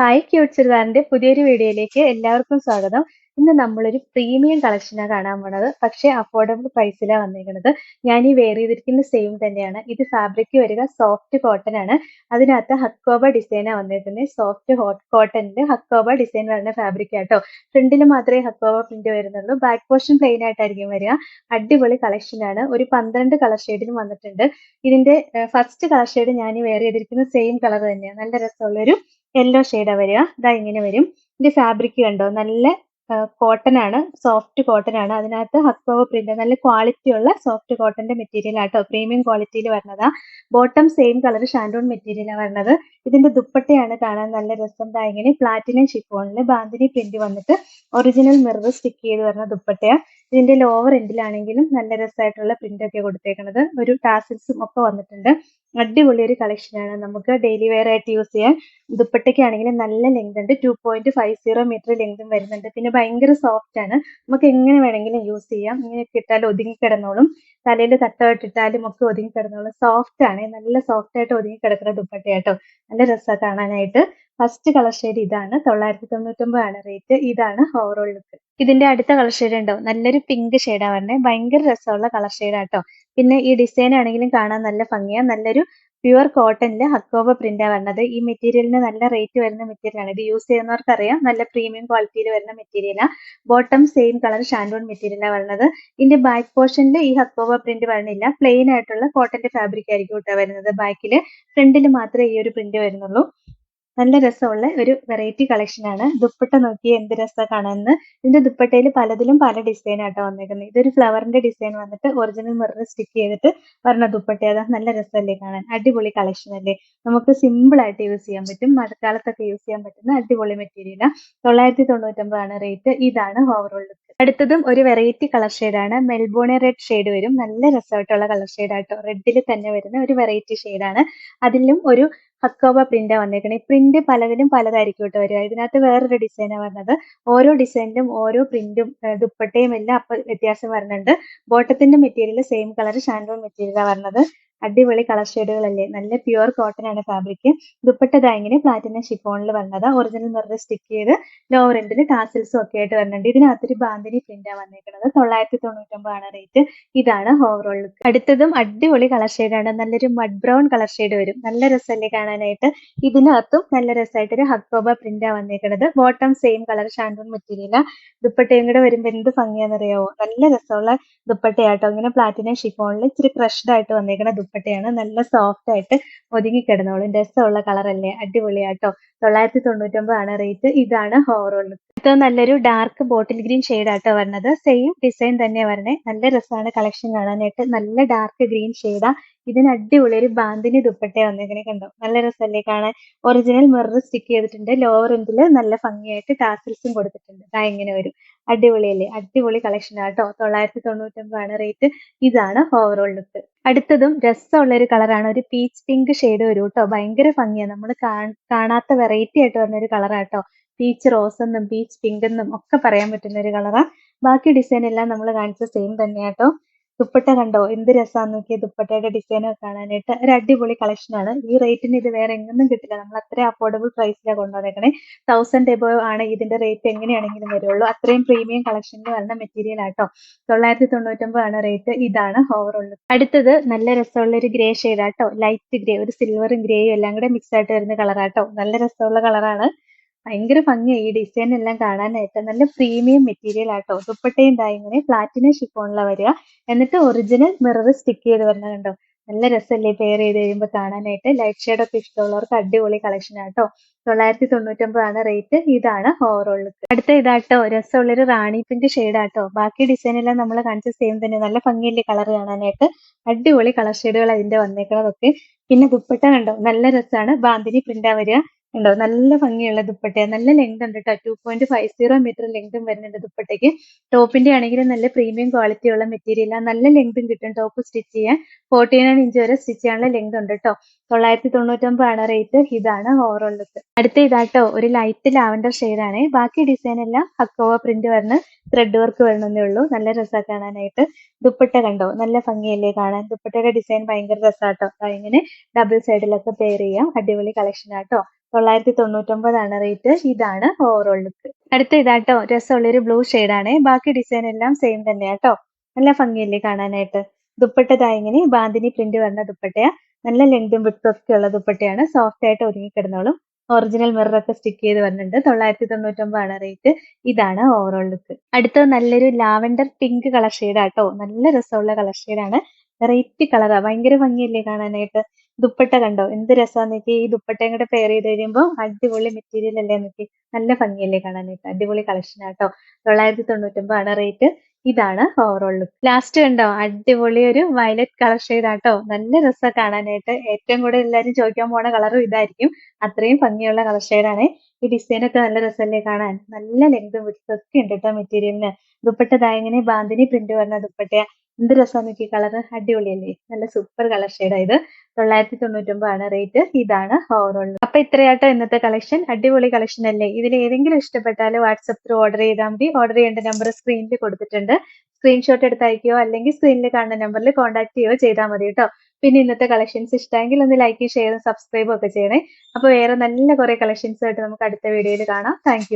Hi cute ചുരിദാറിന്റെ പുതിയൊരു വീഡിയോയിലേക്ക് എല്ലാവർക്കും സ്വാഗതം. ഇന്ന് നമ്മളൊരു പ്രീമിയം കളക്ഷനാണ് കാണാൻ പോണത്. പക്ഷേ അഫോർഡബിൾ പ്രൈസിലാണ് വന്നിരിക്കുന്നത് ഞാൻ ഈ വെയർ ചെയ്തിരിക്കുന്ന സെയിം തന്നെയാണ്. ഇത് ഫാബ്രിക് വരിക സോഫ്റ്റ് കോട്ടൺ ആണ്. അതിനകത്ത് ഹക്കോബ ഡിസൈനാണ് വന്നിരിക്കുന്നത് സോഫ്റ്റ് ഹോട്ട് കോട്ടണിന്റെ ഹക്കോബ ഡിസൈൻ വരുന്ന ഫാബ്രിക് ആട്ടോ. ഫ്രണ്ടിൽ മാത്രമേ ഹക്കോബ പ്രിന്റ് വരുന്നുള്ളൂ. ബാക്ക് പോർഷൻ പ്ലെയിൻ ആയിട്ടായിരിക്കും വരിക. അടിപൊളി കളക്ഷനാണ് ഒരു പന്ത്രണ്ട് കളർ ഷെയ്ഡിലും വന്നിട്ടുണ്ട്. ഇതിന്റെ ഫസ്റ്റ് കളർ ഷെയ്ഡ് ഞാൻ ഈ വെയർ ചെയ്തിരിക്കുന്ന സെയിം കളർ തന്നെയാണ് നല്ല രസമുള്ളൊരു യെല്ലോ ഷെയ്ഡാ വരിക. ഇതാ ഇങ്ങനെ വരും. ഇതിന്റെ ഫാബ്രിക് കണ്ടോ? നല്ല കോട്ടൺ ആണ്. സോഫ്റ്റ് കോട്ടൺ ആണ്. അതിനകത്ത് ഹക്കോവ പ്രിന്റ് നല്ല ക്വാളിറ്റി ഉള്ള സോഫ്റ്റ് കോട്ടന്റെ മെറ്റീരിയൽ ആട്ടോ പ്രീമിയം ക്വാളിറ്റിയിൽ വരുന്നതാ ബോട്ടം സെയിം കളർ ഷാൻഡോൺ മെറ്റീരിയലാണ് വരുന്നത് ഇതിന്റെ ദുപ്പട്ടയാണ് കാണാൻ നല്ല രസം. ഇങ്ങനെ പ്ലാറ്റിനം ഷിഫോണിൽ ബാന്തിനി പ്രിന്റ് വന്നിട്ട് ഒറിജിനൽ മിറർ സ്റ്റിക്ക് ചെയ്ത് വരുന്ന ദുപ്പട്ടയാ. ഇതിന്റെ ലോവർ എൻഡിലാണെങ്കിലും നല്ല രസമായിട്ടുള്ള പ്രിന്റ് ഒക്കെ കൊടുത്തേക്കുന്നത് ഒരു ടാസിൽസും ഒക്കെ വന്നിട്ടുണ്ട്. അടിപൊളി ഒരു കളക്ഷനാണ് നമുക്ക് ഡെയിലി വെയർ ആയിട്ട് യൂസ് ചെയ്യാൻ. ദുപ്പട്ടയ്ക്കാണെങ്കിലും നല്ല ലെങ്ത് ഉണ്ട്. Two point five zero metre ലെങ്തും വരുന്നുണ്ട്. പിന്നെ ഭയങ്കര സോഫ്റ്റ് ആണ്. നമുക്ക് എങ്ങനെ വേണമെങ്കിലും യൂസ് ചെയ്യാം. ഇങ്ങനെ കിട്ടാൽ ഒതുങ്ങി കിടന്നോളും. തലയിൽ തട്ടമിട്ടിട്ടാലും ഒക്കെ ഒതുങ്ങി കിടന്നോളും. സോഫ്റ്റ് ആണ്. നല്ല സോഫ്റ്റ് ആയിട്ട് ഒതുങ്ങി കിടക്കുന്ന ദുപ്പട്ടയാട്ടോ നല്ല രസമാണ് കാണാനായിട്ട്. ഫസ്റ്റ് കളർ ഷെയ്ഡ് ഇതാണ്. തൊള്ളായിരത്തി ആണ് റേറ്റ് ഇതാണ് ഓവറോൾ ലുക്ക് ഇതിന്റെ അടുത്ത കളർ ഷെയ്ഡ് ഉണ്ടോ? നല്ലൊരു പിങ്ക് ഷെയ്ഡാ പറഞ്ഞത് ഭയങ്കര രസമുള്ള കളർ ഷെയ്ഡാട്ടോ പിന്നെ ഈ ഡിസൈൻ ആണെങ്കിലും കാണാൻ നല്ല ഭംഗിയാ. നല്ലൊരു പ്യുവർ കോട്ടണിൽ ഹക്കോവ പ്രിന്റാണ് വരുന്നത് ഈ മെറ്റീരിയലിന് നല്ല റേറ്റ് വരുന്ന മെറ്റീരിയലാണ്. ഇത് യൂസ് ചെയ്യുന്നവർക്ക് അറിയാം നല്ല പ്രീമിയം ക്വാളിറ്റിയിൽ വരുന്ന മെറ്റീരിയലാണ് ബോട്ടം സെയിം കളർ ഷാൻഡോൺ മെറ്റീരിയലാണ് വരുന്നത് ഇതിന്റെ ബാക്ക് പോർഷനിൽ ഈ ഹക്കോവ പ്രിന്റ് വരണില്ല. പ്ലെയിൻ ആയിട്ടുള്ള കോട്ടന്റെ ഫാബ്രിക് ആയിരിക്കും കേട്ടോ വരുന്നത്. ബാക്കിൽ ഫ്രണ്ടിൽ മാത്രമേ ഈ ഒരു പ്രിന്റ് വരുന്നുള്ളൂ. നല്ല രസമുള്ള ഒരു വെറൈറ്റി കളക്ഷൻ ആണ്. ദുപ്പട്ട നോക്കി എന്ത് രസം കാണാനെന്ന്. ഇതിന്റെ ദുപ്പട്ടയിൽ പലതിലും പല ഡിസൈൻ ആട്ടോ വന്നേക്കുന്നത് ഇതൊരു ഫ്ലവറിന്റെ ഡിസൈൻ വന്നിട്ട് ഒറിജിനൽ മിറർ സ്റ്റിക്ക് ചെയ്തിട്ട് വരണ ദുപ്പട്ട. അതാ നല്ല രസമല്ലേ കാണാൻ. അടിപൊളി കളക്ഷൻ അല്ലേ? നമുക്ക് സിമ്പിൾ ആയിട്ട് യൂസ് ചെയ്യാൻ പറ്റും. മഴക്കാലത്തൊക്കെ യൂസ് ചെയ്യാൻ പറ്റുന്ന അടിപൊളി മെറ്റീരിയലാണ് തൊള്ളായിരത്തി തൊണ്ണൂറ്റൊമ്പതാണ് റേറ്റ് ഇതാണ് ഓവറോൾ ലുക്ക് അടുത്തതും ഒരു വെറൈറ്റി കളർ ഷെയ്ഡാണ് മെൽബോണി റെഡ് ഷെയ്ഡ് വരും. നല്ല രസമായിട്ടുള്ള കളർ ഷെയ്ഡ് ആട്ടോ. റെഡിൽ തന്നെ വരുന്ന ഒരു വെറൈറ്റി ഷെയ്ഡാണ് അതിലും ഒരു ഹക്കോബ പ്രിന്റാ വന്നേക്കണേ. പ്രിന്റ് പലതിലും പലതായിരിക്കും കേട്ടോ വരിക. ഇതിനകത്ത് വേറൊരു ഡിസൈനാണ് വരുന്നത് ഓരോ ഡിസൈനിലും ഓരോ പ്രിന്റും ദുപ്പട്ടയും എല്ലാം അപ്പൊ വ്യത്യാസം വരുന്നുണ്ട്. ബോട്ടത്തിന്റെ മെറ്റീരിയൽ സെയിം കളർ ഷാൻഡോൺ മെറ്റീരിയലാണ് വരുന്നത് അടിപൊളി കളർ ഷെയ്ഡുകളല്ലേ നല്ല പ്യുവർ കോട്ടൺ ആണ് ഫാബ്രിക് ദുപ്പട്ട ഇങ്ങനെ പ്ലാറ്റിനം ഷിഫോണിൽ വന്നത്. ഒറിജിനൽ നിറഞ്ഞ സ്റ്റിക്ക് ചെയ്ത് ലോവർ എൻഡിൽ ടാസിൽസും ഒക്കെ ആയിട്ട് വരുന്നുണ്ട് ഇതിനകത്തൊരു ബാന്തിനി പ്രിന്റാണ് വന്നേക്കുന്നത് തൊള്ളായിരത്തി തൊണ്ണൂറ്റൊമ്പതാണ് റേറ്റ് ഇതാണ് ഓവറോൾ ലുക്ക് അടുത്തതും അടിപൊളി കളർ ഷെയ്ഡാണ് നല്ലൊരു മഡ് ബ്രൗൺ കളർ ഷെയ്ഡ് വരും. നല്ല രസമല്ലേ കാണാനായിട്ട്? ഇതിനകത്തും നല്ല രസമായിട്ടൊരു ഹക്കോബ പ്രിന്റാണ് വന്നേക്കുന്നത് ബോട്ടം സെയിം കളർ ഷാൻഡൂൺ മെറ്റീരിയലാണ് ദുപ്പട്ടയും കൂടെ വരുമ്പോൾ എന്ത് ഭംഗിയാണെന്നറിയാവോ നല്ല രസമുള്ള ദുപ്പട്ടയാട്ടോ. ഇങ്ങനെ പ്ലാറ്റിനം ഷിഫോണിൽ ഇച്ചിരി ക്രഷ്ഡ് ആയിട്ട് വന്നേക്കുന്ന ദുപ്പട്ടയാണ് നല്ല സോഫ്റ്റ് ആയിട്ട് ഒതുങ്ങി കിടന്നോളും. രസമുള്ള കളറല്ലേ അടിപൊളിയാട്ടോ. തൊള്ളായിരത്തി ആണ് റേറ്റ് ഇതാണ് ഓവറോൾ ഏറ്റവും നല്ലൊരു ഡാർക്ക് ബോട്ടിൽ ഗ്രീൻ ഷെയ്ഡാട്ടോ വരുന്നത് സെയിം ഡിസൈൻ തന്നെ വരണേ. നല്ല രസമാണ് കളക്ഷൻ കാണാനായിട്ട്. നല്ല ഡാർക്ക് ഗ്രീൻ ഷെയ്ഡാ ഇതിന് അടിപൊളി ഒരു ബാന്തിനി ദുപ്പട്ട വന്നിങ്ങനെ കണ്ടോ? നല്ല രസമല്ലേ കാണാൻ. ഒറിജിനൽ മിറർ സ്റ്റിക്ക് ചെയ്തിട്ടുണ്ട്. ലോവർ എൻഡിൽ നല്ല ഭംഗിയായിട്ട് ടാസിൽസും കൊടുത്തിട്ടുണ്ട്. ഇതാ ഇങ്ങനെ വരും. അടിപൊളിയല്ലേ? അടിപൊളി കളക്ഷൻ ആട്ടോ തൊള്ളായിരത്തി തൊണ്ണൂറ്റൊമ്പതാണ് റേറ്റ് ഇതാണ് ഓവറോൾ ലുക്ക് അടുത്തതും രസമുള്ള ഒരു കളറാണ് ഒരു പീച്ച് പിങ്ക് ഷെയ്ഡ് വരും കേട്ടോ. ഭയങ്കര ഭംഗിയാണ് നമ്മൾ കാണാത്ത വെറൈറ്റി ആയിട്ട് വരുന്ന ഒരു കളറാട്ടോ പീച്ച് റോസ് എന്നും പീച്ച് പിങ്ക് എന്നും ഒക്കെ പറയാൻ പറ്റുന്ന ഒരു കളറാണ് ബാക്കി ഡിസൈൻ എല്ലാം നമ്മൾ കാണിച്ച സെയിം തന്നെയാട്ടോ ദുപ്പട്ട കണ്ടോ? എന്ത് രസമാന്ന് നോക്കിയ ദുപ്പട്ടയുടെ ഡിസൈൻ കാണാനായിട്ട്. ഒരു അടിപൊളി കളക്ഷൻ ആണ്. ഈ റേറ്റിന് ഇത് വേറെ എങ്ങൊന്നും കിട്ടില്ല. നമ്മൾ അത്രയും അഫോർഡബിൾ പ്രൈസിലാണ് കൊണ്ടുവന്നേക്കണേ. തൗസൻഡ് എബോ ആണ് ഇതിന്റെ റേറ്റ് എങ്ങനെയാണെങ്കിലും വരുള്ളൂ. അത്രയും പ്രീമിയം കളക്ഷനിൽ വരുന്ന മെറ്റീരിയൽ ആട്ടോ തൊള്ളായിരത്തി തൊണ്ണൂറ്റൊമ്പതാണ് റേറ്റ് ഇതാണ് ഓവറോൾ അടുത്തത് നല്ല രസമുള്ള ഒരു ഗ്രേ ഷെയ്ഡ് ആട്ടോ ലൈറ്റ് ഗ്രേ ഒരു സിൽവറും ഗ്രേയും എല്ലാം കൂടെ മിക്സ് ആയിട്ട് വരുന്ന കളറാട്ടോ നല്ല രസമുള്ള കളറാണ് ഭയങ്കര ഭംഗിയായി ഈ ഡിസൈൻ എല്ലാം കാണാനായിട്ട്. നല്ല പ്രീമിയം മെറ്റീരിയൽ ആട്ടോ. ദുപ്പട്ടയും ദാ ഇങ്ങനെ പ്ലാറ്റിനം ഷിഫോണിലാണ് വരിക. എന്നിട്ട് ഒറിജിനൽ മിറർ സ്റ്റിക്ക് ചെയ്ത് വരുന്ന കണ്ടോ? നല്ല രസമല്ലേ പെയർ ചെയ്ത് കഴിയുമ്പോൾ കാണാനായിട്ട്. ലൈറ്റ് ഷെയ്ഡ് ഒക്കെ ഇഷ്ടമുള്ളവർക്ക് അടിപൊളി കളക്ഷൻ ആട്ടോ. തൊള്ളായിരത്തി തൊണ്ണൂറ്റൊമ്പതാണ് റേറ്റ് ഇതാണ് ഓവറോൾ അടുത്ത ഇതാട്ടോ. രസമുള്ളൊരു റാണി പിങ്ക് ഷെയ്ഡ് ആട്ടോ. ബാക്കി ഡിസൈൻ എല്ലാം നമ്മൾ കാണിച്ച സെയിം തന്നെ. നല്ല ഭംഗിയല്ലേ കളർ കാണാനായിട്ട്. അടിപൊളി കളർ ഷെയ്ഡുകൾ അതിന്റെ വന്നേക്കണതൊക്കെ. പിന്നെ ദുപ്പട്ട കണ്ടോ? നല്ല രസമാണ് ബാന്തിനി പ്രിന്റാ വരിക. ഉണ്ടോ നല്ല ഭംഗിയുള്ള ദുപ്പട്ട നല്ല ലെങ്ത് ഉണ്ട് കേട്ടോ two point five zero metre ലെങ്തും വരുന്നുണ്ട് ദുപ്പട്ടയ്ക്ക്. ടോപ്പിന്റെ ആണെങ്കിൽ നല്ല പ്രീമിയം ക്വാളിറ്റി ഉള്ള മെറ്റീരിയലാണ് നല്ല ലെങ്തും കിട്ടും ടോപ്പ് സ്റ്റിച്ച് ചെയ്യാൻ. ഫോർട്ടി നയൻ ഇഞ്ച് വരെ സ്റ്റിച്ച് ചെയ്യാനുള്ള ലെങ്ത് ഉണ്ട് കേട്ടോ തൊള്ളായിരത്തി തൊണ്ണൂറ്റൊമ്പതാണ് റേറ്റ് ഇതാണ് ലുക്ക് അടുത്ത ഇതാട്ടോ. ഒരു ലൈറ്റ് ലാവൻഡർ ആണ്. ബാക്കി ഡിസൈൻ എല്ലാം ഹക്കോവ പ്രിന്റ് വരുന്ന ത്രെഡ് വർക്ക് വരണമെന്നേ ഉള്ളൂ. നല്ല രസമാണ് കാണാനായിട്ട്. ദുപ്പട്ട കണ്ടോ? നല്ല ഭംഗിയല്ലേ കാണാൻ. ദുപ്പട്ടയുടെ ഡിസൈൻ ഭയങ്കര രസമാട്ടോ ഇങ്ങനെ ഡബിൾ സൈഡിലൊക്കെ പെയർ ചെയ്യാം. അടിപൊളി കളക്ഷൻ ആട്ടോ തൊള്ളായിരത്തി തൊണ്ണൂറ്റൊമ്പതാണ് റേറ്റ് ഇതാണ് ഓവറോൾ ലുക്ക് അടുത്ത ഇതാട്ടോ രസമുള്ളൊരു ബ്ലൂ ആണ്. ബാക്കി ഡിസൈൻ എല്ലാം സെയിം തന്നെയാട്ടോ നല്ല ഭംഗിയല്ലേ കാണാനായിട്ട്. ദുപ്പട്ട ഇങ്ങനെ ബാന്തിനി പ്രിന്റ് വരുന്ന ദുപ്പട്ടയാ. നല്ല ലെങ്തും വിട്ടും ഒക്കെ ഉള്ള ദുപ്പട്ടയാണ്. സോഫ്റ്റ് ആയിട്ട് ഒരുങ്ങി കിടന്നോളും ഒറിജിനൽ മിറർ ഒക്കെ സ്റ്റിക്ക് ചെയ്ത് വരുന്നുണ്ട് തൊള്ളായിരത്തി തൊണ്ണൂറ്റൊമ്പതാണ് റേറ്റ് ഇതാണ് ഓവറോൾ ലുക്ക് അടുത്ത നല്ലൊരു ലാവൻഡർ പിങ്ക് കളർ ഷെയ്ഡാട്ടോ നല്ല രസമുള്ള കളർ ഷെയ്ഡാണ് വെറൈറ്റി കളറാ ഭയങ്കര ഭംഗിയല്ലേ കാണാനായിട്ട്. ദുപ്പട്ട കണ്ടോ? എന്ത് രസാന്ന് നോക്കി ഈ ദുപ്പട്ടയും കൂടെ പെയർ ചെയ്ത് കഴിയുമ്പോൾ അടിപൊളി മെറ്റീരിയൽ അല്ലേ നോക്കി നല്ല ഭംഗിയല്ലേ കാണാനായിട്ട് അടിപൊളി കളക്ഷൻ ആട്ടോ തൊള്ളായിരത്തി തൊണ്ണൂറ്റൊമ്പതാണ് റേറ്റ് ഇതാണ് ഓവറോൾ ലുക്ക് ലാസ്റ്റ് കണ്ടോ? അടിപൊളി ഒരു വയലറ്റ് കളർ ഷെയ്ഡ് ആട്ടോ നല്ല രസമാണ് കാണാനായിട്ട് ഏറ്റവും കൂടുതൽ എല്ലാവരും ചോദിക്കാൻ പോണ കളറും ഇതായിരിക്കും. അത്രയും ഭംഗിയുള്ള കളർ ഷെയ്ഡാണ് ഈ ഡിസൈൻ ഒക്കെ നല്ല രസമല്ലേ കാണാൻ? നല്ല ലെങ്തും വിട്ടും ഒക്കെ ഉണ്ട് കേട്ടോ മെറ്റീരിയലിന് ദുപ്പട്ട ഇങ്ങനെ ബാന്തിനി പ്രിന്റ് വരുന്ന ദുപ്പട്ടയാ. എന്ത് രസമാണ് നോക്കി കളർ അടിപൊളിയല്ലേ? നല്ല സൂപ്പർ കളർ ഷെയ്ഡ് ഇത്. തൊള്ളായിരത്തി തൊണ്ണൂറ്റൊമ്പതാണ് റേറ്റ് ഇതാണ് ഓവറോൾ അപ്പൊ ഇത്രയാട്ടോ ഇന്നത്തെ കളക്ഷൻ അടിപൊളി കളക്ഷൻ അല്ലേ? ഇതിൽ ഏതെങ്കിലും ഇഷ്ടപ്പെട്ടാൽ വാട്സപ്പ് ത്രൂ ഓർഡർ ചെയ്താൽ മതി. ഓർഡർ ചെയ്യേണ്ട നമ്പർ സ്ക്രീനിൽ കൊടുത്തിട്ടുണ്ട്. സ്ക്രീൻഷോട്ട് എടുത്ത് അയക്കുകയോ അല്ലെങ്കിൽ സ്ക്രീനിൽ കാണുന്ന നമ്പറിൽ കോൺടാക്ട് ചെയ്യുകയോ ചെയ്താൽ മതി കേട്ടോ. പിന്നെ ഇന്നത്തെ കളക്ഷൻസ് ഇഷ്ടമെങ്കിൽ ഒന്ന് ലൈക്ക് ചെയ്യുക സബ്സ്ക്രൈബും ഒക്കെ ചെയ്യണേ. അപ്പൊ വേറെ നല്ല കുറെ കളക്ഷൻസ് ആയിട്ട് നമുക്ക് അടുത്ത വീഡിയോയിൽ കാണാം. താങ്ക്